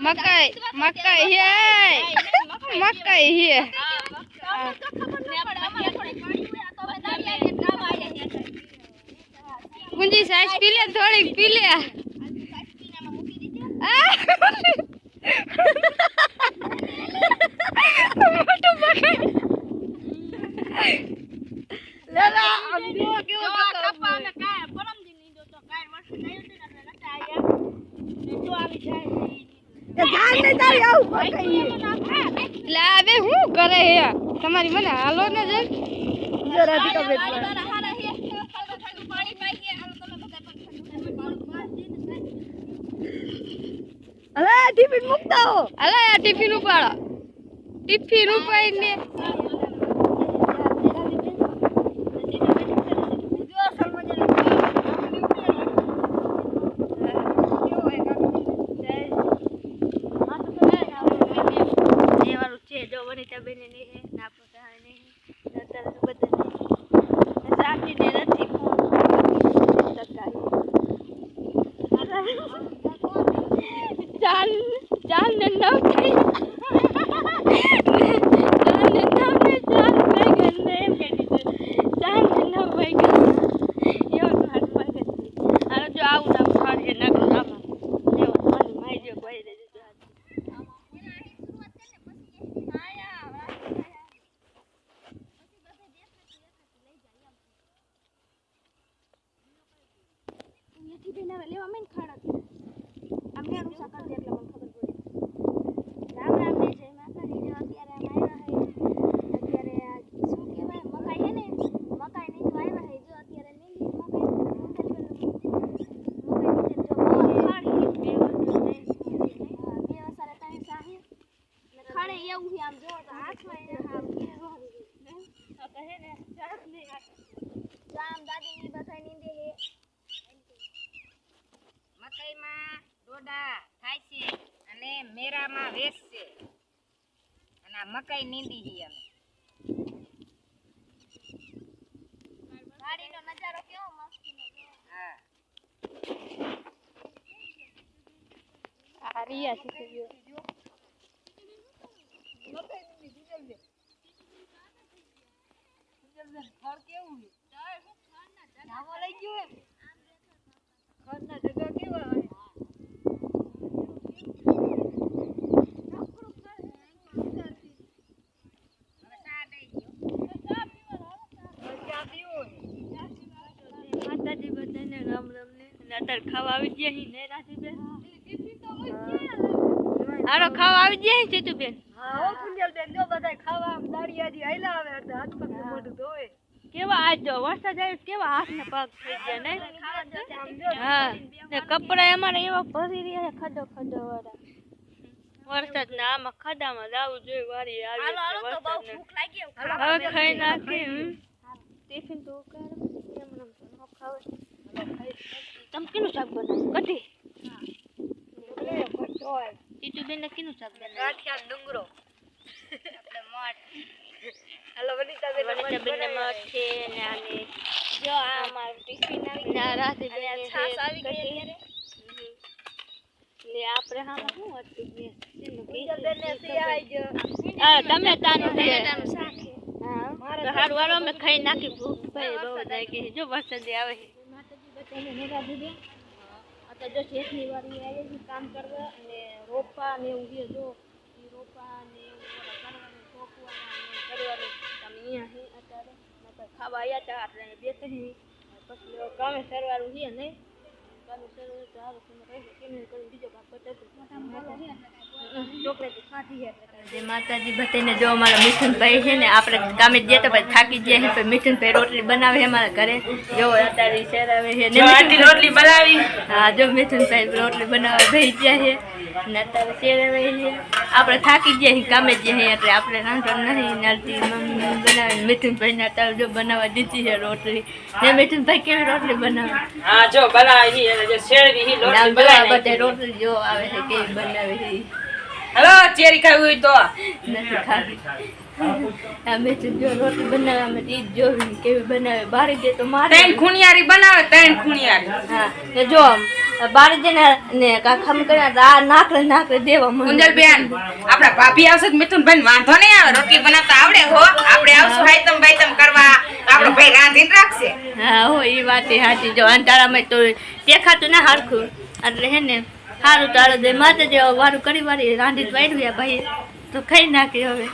મકાઈ મકાઈ હે. મકાઈ હે. ગુંજી સાઈઝ પી લે થોડીક પી લે! મોટું મકાઈ. લેલા ને આવું મકાઈ લે હવે હું કરે હે? તમારી મને હાલો ને જર અરે ટિફિન મૂકતા હો. અરે ટિફિન ઉપાડો. ટિફિન ઉપાડીને ચાલ ચાલ ને નવ થઈ ચાલ ને નવ ને ચાલ વાગ્યા ને એમ કહી દીધું ચાલ ને નવ વાગ્યા એવું હાથ વાગે અને જો આવું ના ફાડ એ નાખો આમાં એવું મને માઈ જો કોઈ દે દીધું મકાઈમાં થાય છે અને મેરામાં વેચશે અને આ મકાઈ નીંદી છીએ અમે. હા. આ રિયા શીખી ગયો માતાજી બધાને રામ રામ ને અને અત્યારે ખાવા આવી ગયા હી ને રાધી બેન હારો ખાવા આવી ગયા હી ચેતુ બેન કેવા આજ જો વરસાદ આવ્યો કેવા હાથ ને પગ થઈ ગયા ને? હા ને કપડા અમારે એવા ભરી રહ્યા છે ખડો ખડો વાળા. વરસાદ ના આમાં ખાડામાં જાવું જોઈએ વારી આવી હવે ખાઈ નાખી ટિફિન તો ઉકાળો. કેમ ન ખાવાય. તમે કેનું શાક બનાવ્યું? કઢી? ટીટુ બેન કેનું શાક બનાવ્યું. ડુંગરો. વનિતા બેન મઠ છે. ને આને જો આ અમારું ટિફિન આવી ગયું. રાતે છાસ આવી ગઈ ને આપણે હામાં શું હતું તમે તાનું છે. હા. તો હારું વાળો અમે ખાઈ નાખી. ભૂખ ભાઈ બહુ છે. જો વરસાદ આવે. છે અત્યારે જો શેઠની વારી આવે છે કામ કરવા અને રોપા ને એવું છે, જો રોપા ને કરવાનું, સોંપવાના કરવાનું. તમે અહીંયા અત્યારે. ખાવા આવ્યા હતા આપણે બે ત્રણ. પછી કામે સરવાનું છે નહીં. કામે સરવાનું તો હારું તમે રહેજો કેમ કરીને બીજો ભાગ બતાવજો ચોકલેટ ખાધી છે જે માતાજી બતાવીને જો અમારા મિથુનભાઈ છે ને આપણે કામે જઈએ તો પછી થાકી જઈએ છે મિથુનભાઈ રોટલી બનાવે અમારા ઘરે. જો અત્યારે શેરાવે છે રોટલી બનાવી. હા જો મિથુનભાઈ રોટલી બનાવવા બેસી ગયા છે. આપણે થાકી ગયા કામે જઈએ એટલે આપણે રાંધો નહીં નાલતી મમ્મી બનાવે મિથુનભાઈ ને અત્યારે જો બનાવવા દીધી છે રોટલી. ને મિથુનભાઈ કેવી રોટલી બનાવે? હા જો બનાવી અને શેરવી હી રોટલી બનાવે બધે રોટલી જો આવે છે કેવી બનાવે છે. હલો ચેરી ખાવી હોય તો. નથી ખાવી અમે તો જો રોટલી બનાવે અમે ઈ જોવી કેવી બનાવે. બારી દે તો મારે ત્રણ ખૂણિયારી બનાવે ત્રણ ખૂણિયારી. હા જો બારી જઈને ને કામ કર્યા આ નાખડે નાખડે દેવા મને કુંજલબેન આપડા ભાભી આવશે મિથુન ભાઈ વાંધો નહીં આવે. રોટલી બનાવતા આવડે હો. આપણે આવશું હાઈતમ બાઈતમ કરવા. આપણો ભાઈ રાંધીને રાખશે. હા હો એ વાત સાચી. જો અંધારામાં તો દેખાતું ના હરખું. એટલે હે ને સારું તારો દે માથે જે વારું કરી વારી રાંધી વાળ્યું ભાઈ. તો ખાઈ નાખી હવે.